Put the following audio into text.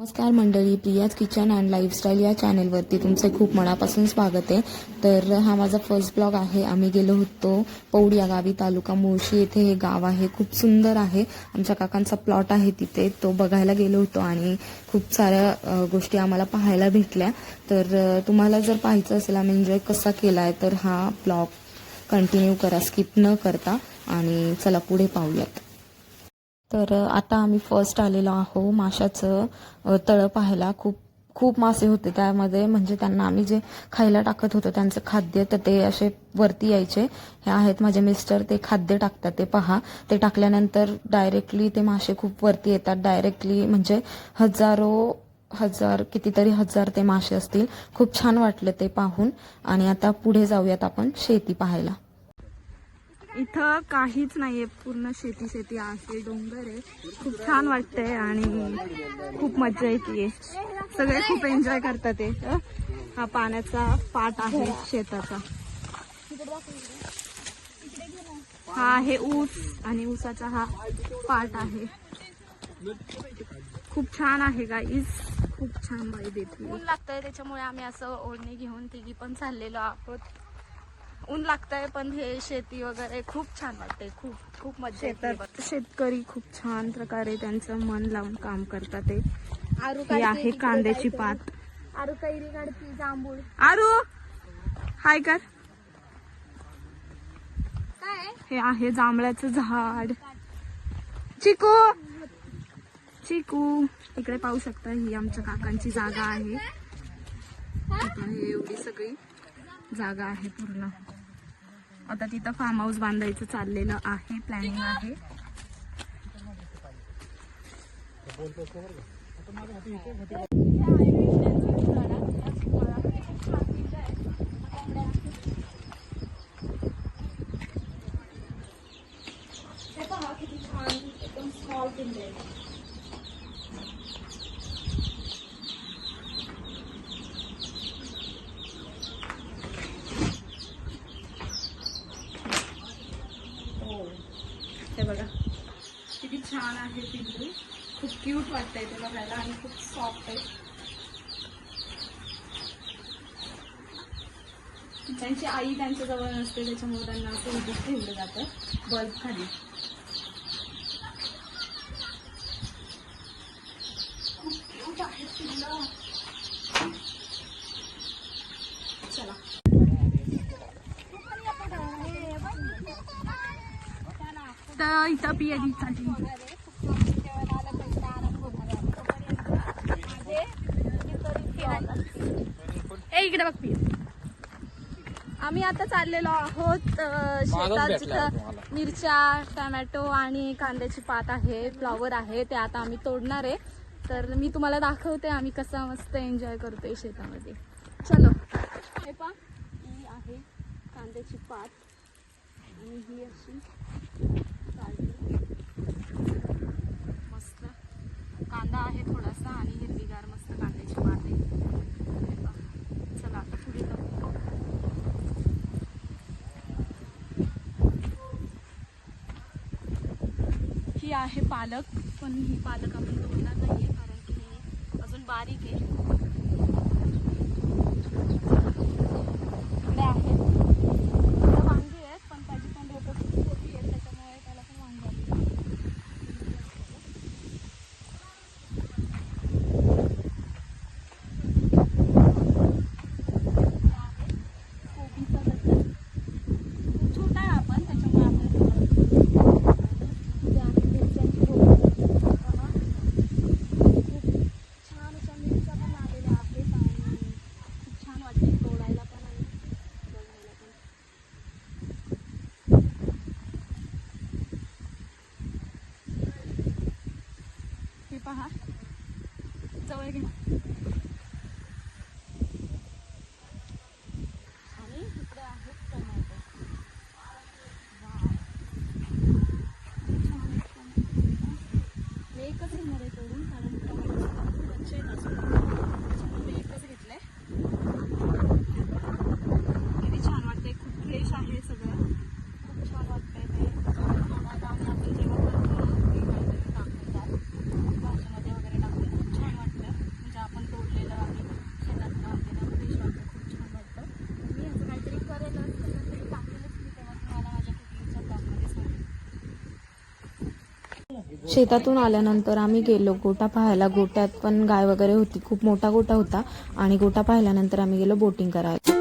नमस्कार मंडळी Priya's kitchen and lifestyle या चॅनेलवरती तुमचे खूप मनापासून स्वागत आहे. तर हा माझा फर्स्ट ब्लॉग आहे. आम्ही गेलो होतो पौड या गावी तालुका मुळशी. येथे हे गाव आहे. खूप सुंदर आहे. आमच्या काकांचा प्लॉट आहे तिथे. तो बघायला गेलो होतो आणि खूप साऱ्या गोष्टी आम्हाला पाहायला भेटल्या. तर तुम्हाला जर पाहायचं असेल आम्ही एन्जॉय कसा केलाय तर हा ब्लॉग कंटिन्यू करा. स्किप न करता. आणि चला पुढे पाहूयात. तर आता आम्ही फर्स्ट आलेलो आहो माशाचं तळं पाहायला. खूप खूप मासे होते त्यामध्ये. म्हणजे त्यांना आम्ही जे खायला टाकत होतो त्यांचं खाद्य तर ते असे वरती यायचे. हे आहेत माझे मिस्टर ते खाद्य टाकतात ते पहा. ते टाकल्यानंतर डायरेक्टली ते मासे खूप वरती येतात. डायरेक्टली म्हणजे हजारो हजार कितीतरी हजार ते मासे असतील. खूप छान वाटले ते पाहून. आणि आता पुढे जाऊयात आपण शेती पाहायला. इथं काहीच नाहीये. पूर्ण शेती शेती आहे. डोंगर आहे. खूप छान वाटतंय आणि खूप मजा येते. सगळे खूप एन्जॉय करतात ते हा? पाण्याचा पाट आहे शेताचा. हा आहे ऊस आणि ऊसाचा हा पाट आहे. खूप छान आहे गाईज खूप छान बाई देते ऊन लागतंय त्याच्यामुळे आम्ही असं ओढणी घेऊन तिघी पण चाललेलो आहोत. ऊन लागतंय पण हे शेती वगैरे खूप छान वाटते खूप खूप मजा येते शेतकरी खूप छान प्रकारे त्यांचं मन लावून काम करतात ते हे आहे कांद्याची पात. आरू कैरी काढती जांभूळ. आरू! हाय कर. काय? हे आहे जांभळाचं झाड. चिकू! चिकू! इकडे पाहू शकता ही आमच्या काकांची जागा आहे. हे? एवढी सगळी. जागा आहे पूर्ण. आता तिथं फार्म हाऊस बांधायचं चाललेलं आहे प्लॅनिंग आहे. हे बघा. किती छान आहे पिंजू खूप क्यूट वाटतंय ते बघायला आणि खूप सॉफ्ट आहे. त्यांची आई त्यांच्या जवळ नसते त्याच्यामुळे त्यांना असं उभीच ठेवलं जातं. बल्ब खाली. खूप क्यूट आहेत पिल्लं. इथं चालली ए इकडे बघ पिया. आम्ही आता चाललेलो आहोत शेतात जिथं मिरच्या टोमॅटो आणि कांद्याची पात आहे फ्लॉवर आहे ते आता आम्ही तोडणार आहे. तर मी तुम्हाला दाखवते आम्ही कसा मस्त एन्जॉय करतोय शेतामध्ये. चलो. हे पा ही आहे कांद्याची पात. आणि ही अशी. मस्त. कांदा आहे थोडासा आणि हिरवीगार मस्त कांद्याची पात आहे हे पहा. चला आता पुढे जाऊ. ही आहे पालक पण ही पालक आपण तोडणार आहे कारण की ही अजून बारीक आहे. इकडे आहेत इकडे वांगी आहेत पण त्याची पण रोपं खूप छोटी आहेत त्याच्यामुळे त्याला पण वांगी आली कोबीचा गड्डा खूप छोटा आहे आपण त्याच्यामुळे आपल्याला इथे आहे मिरच्यांची रोपं. पहा. खूप छान अशा मिरच्या पण आलेल्या आहेत आणि खूप छान वाटते तोडायला पण आणि बघायला पण हे पहा जवळ घे आणि इकडे आहेत टोमॅटो वाव. छान आहेत टोमॅटो. मी एकच घेणार आहे तोडून कारण टोमॅटो कच्चे आहेत अजून त्याच्यामुळे मी एकच घेतलंय किती छान वाटतंय खूप फ्रेश आहे सगळं खूप छान वाटतंय ते तोडायला आणि आपण जेव्हा करतो ते काहीतरी टाकतात भाजीमध्ये वगैरे टाकतात खूप छान वाटतं शेतातून आल्यानंतर आम्ही गेलो. गोटा पाहायला. गोट्यात पण गाय वगैरे होती. खूप मोठा गोटा होता. आणि गोटा पाहिल्यानंतर आम्ही गेलो बोटिंग करायला.